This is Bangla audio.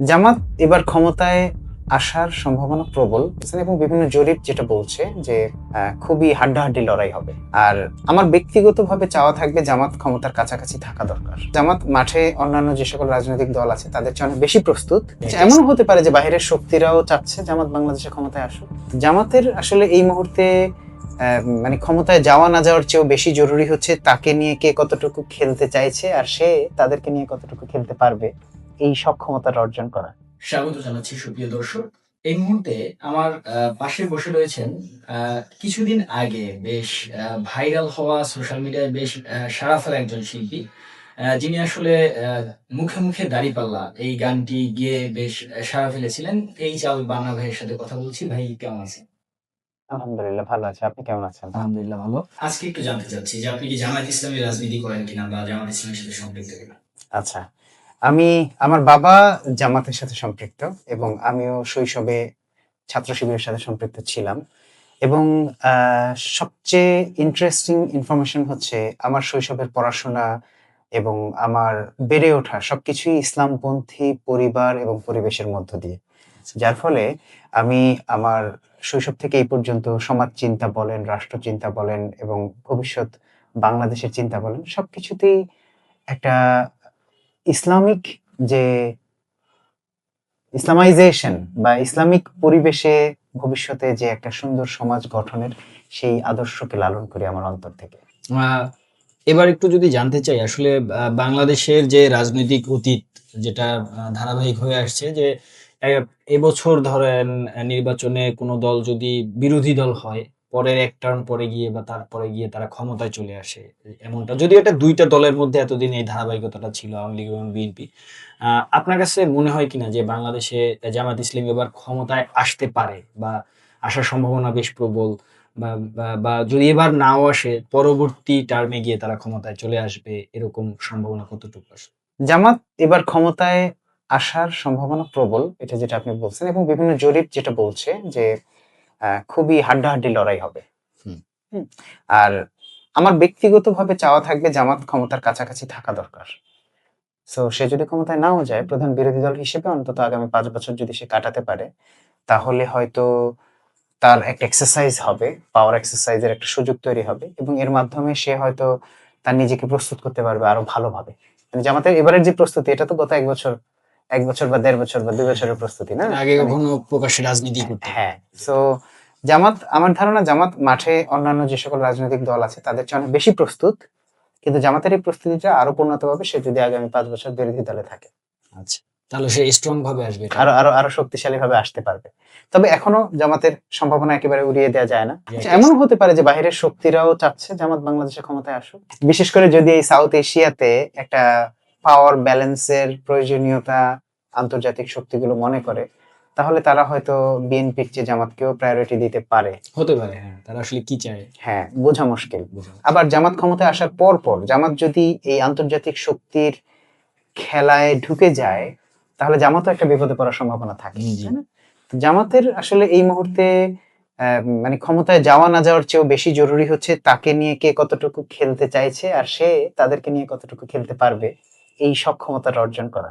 জামাত এবার ক্ষমতায় আসার সম্ভাবনা প্রবল এবং বিভিন্ন জরিপ যেটা বলছে যে খুবই হাড্ডাহাড্ডি লড়াই হবে। আর আমার ব্যক্তিগতভাবে চাওয়া থাকবে জামাত ক্ষমতার কাছাকাছি থাকা দরকার। জামাত মাঠে অন্যান্য যে সকল রাজনৈতিক দল আছে তাদের চেয়ে অনেক বেশি প্রস্তুত। এমন হতে পারে যে বাইরের শক্তিরাও চাচ্ছে জামাত বাংলাদেশে ক্ষমতায় আসুক। জামাতের আসলে এই মুহূর্তে আহ, মানে ক্ষমতায় যাওয়া না যাওয়ার চেয়েও বেশি জরুরি হচ্ছে তাকে নিয়ে কে কতটুকু খেলতে চাইছে আর সে তাদেরকে নিয়ে কতটুকু খেলতে পারবে। এই সক্ষমতাটা অর্জন করা। স্বাগত জানাচ্ছি সুপ্রিয় দর্শক। এই মুহূর্তে আমার পাশে বসে রয়েছেন কিছুদিন আগে বেশ ভাইরাল হওয়া সোশ্যাল মিডিয়ায় বেশ সাড়া ফেলা একজন শিল্পী যিনি আসলে মুখে মুখে দাঁড়িপাল্লা এই গানটি গিয়ে বেশ সাড়া ফেলেছিলেন। এই চাল বাংলা ভাইয়ের সাথে কথা বলছি। ভাই কেমন আছেন? আলহামদুলিল্লাহ ভালো আছে। আপনি কেমন আছেন? আলহামদুলিল্লাহ ভালো। আজকে একটু জানতে চাচ্ছি যে আপনি কি জামাত ইসলামী রাজনীতি করেন কিনা বা ইসলামের সাথে সম্পৃক্ত কিনা? আচ্ছা আমি আমার বাবা জামাতের সাথে সম্পৃক্ত এবং আমিও শৈশবে ছাত্র শিবিরের সাথে সম্পৃক্ত ছিলাম। এবং সবচেয়ে ইন্টারেস্টিং ইনফরমেশন হচ্ছে আমার শৈশবের পড়াশোনা এবং আমার বেড়ে ওঠা সবকিছুই ইসলামপন্থী পরিবার এবং পরিবেশের মধ্য দিয়ে। যার ফলে আমি আমার শৈশব থেকে এই পর্যন্ত সমাজ চিন্তা বলেন, রাষ্ট্র চিন্তা বলেন এবং ভবিষ্যৎ বাংলাদেশের চিন্তা বলেন, সবকিছুতেই একটা ইসলামিক যে ইসলামাইজেশন বা ইসলামিক পরিবেশে ভবিষ্যতে যে একটা সুন্দর সমাজ গঠনের সেই আদর্শকে লালন করি আমার অন্তর থেকে। এবার একটু যদি জানতে চাই, আসলে বাংলাদেশের যে রাজনৈতিক অতীত যেটা ধারাবাহিক হয়ে আসছে যে এবছর ধরেন নির্বাচনে কোনো দল যদি বিরোধী দল হয় পরের এক টার্ম পরে গিয়ে বা তারপরে গিয়ে তারা ক্ষমতায় চলে আসে, এমনটা। যদি এটা দুইটা দলের মধ্যে এতদিন এই ধারাবাহিকতাটা ছিল, আওয়ামী লীগ এবং বিএনপি। আপনার কাছে মনে হয় কিনা যে বাংলাদেশে জামাত ইসলাম এবার ক্ষমতায় আসতে পারে বা আসার সম্ভাবনা বেশ প্রবল বা যদি এবার নাও আসে, পরবর্তী টার্মে গিয়ে তারা ক্ষমতায় চলে আসবে, এরকম সম্ভাবনা কতটুকু আছে? জামাত এবার ক্ষমতায় আসার সম্ভাবনা প্রবল, এটা যেটা আপনি বলছেন, এবং বিভিন্ন জরিপ যেটা বলছে যে খুবই হাড্ডাহাড্ডি লড়াই হবে। আর আমার ব্যক্তিগতভাবে চাওয়া থাকবে জামাত ক্ষমতার কাছাকাছি থাকা দরকার। সো সে যদি ক্ষমতায় নাও যায় প্রধান বিরোধী দল হিসেবে অন্তত আগামী পাঁচ বছর যদি সে কাটাতে পারে তাহলে হয়তো তার একটা এক্সারসাইজ হবে পাওয়ার এক্সারসাইজের একটা সুযোগ তৈরি হবে এবং এর মাধ্যমে সে হয়তো তার নিজেকে প্রস্তুত করতে পারবে আরও ভালোভাবে। মানে জামাতের এবারের যে প্রস্তুতি এটা তো গত এক বছর এক বছর বা দেড় বছর বা দুই বছরের প্রস্তুতি না? আগে মানে- কখনো প্রকাশ্যে রাজনীতি করতে হ্যাঁ। সো জামাত আমার ধারণা জামাত মাঠে অন্যান্য যে সকল রাজনৈতিক দল আছে তাদের চেয়ে অনেক বেশি প্রস্তুত কিন্তু জামাতের এই প্রস্তুতিটা আরও পূর্ণত হবে সে যদি আগামী পাঁচ বছর বিরোধী দলে থাকে। আচ্ছা তাহলে সে স্ট্রং ভাবে আসবে আরও আরও আরও শক্তিশালী ভাবে আসতে পারবে। তবে এখনও জামাতের সম্ভাবনা একেবারে উড়িয়ে দেওয়া যায় না। আচ্ছা, এমন হতে পারে যে বাইরের শক্তিরাও চাচ্ছে জামাত বাংলাদেশে ক্ষমতায় আসুক। বিশেষ করে যদি এই সাউথ এশিয়াতে একটা পাওয়ার ব্যালেন্সের প্রয়োজনীয়তা আন্তর্জাতিক শক্তিগুলো মনে করে তাহলে তারা হয়তো বিএনপির চেয়ে জামাতকেও প্রায়োরিটি দিতে পারে। হতে পারে হ্যাঁ তারা আসলে কি চায়? হ্যাঁ বোঝা মুশকিল। আবার জামাত ক্ষমতায় আসার পর পর জামাত যদি এই আন্তর্জাতিক শক্তির খেলায় ঢুকে যায় তাহলে জামাতও একটা বিপদে পড়ার সম্ভাবনা থাকে জামাতের আসলে এই মুহূর্তে মানে ক্ষমতায় যাওয়া না যাওয়ার চেয়েও বেশি জরুরি হচ্ছে তাকে নিয়ে কে কতটুকু খেলতে চাইছে আর সে তাদেরকে নিয়ে কতটুকু খেলতে পারবে। এই সক্ষমতাটা অর্জন করা।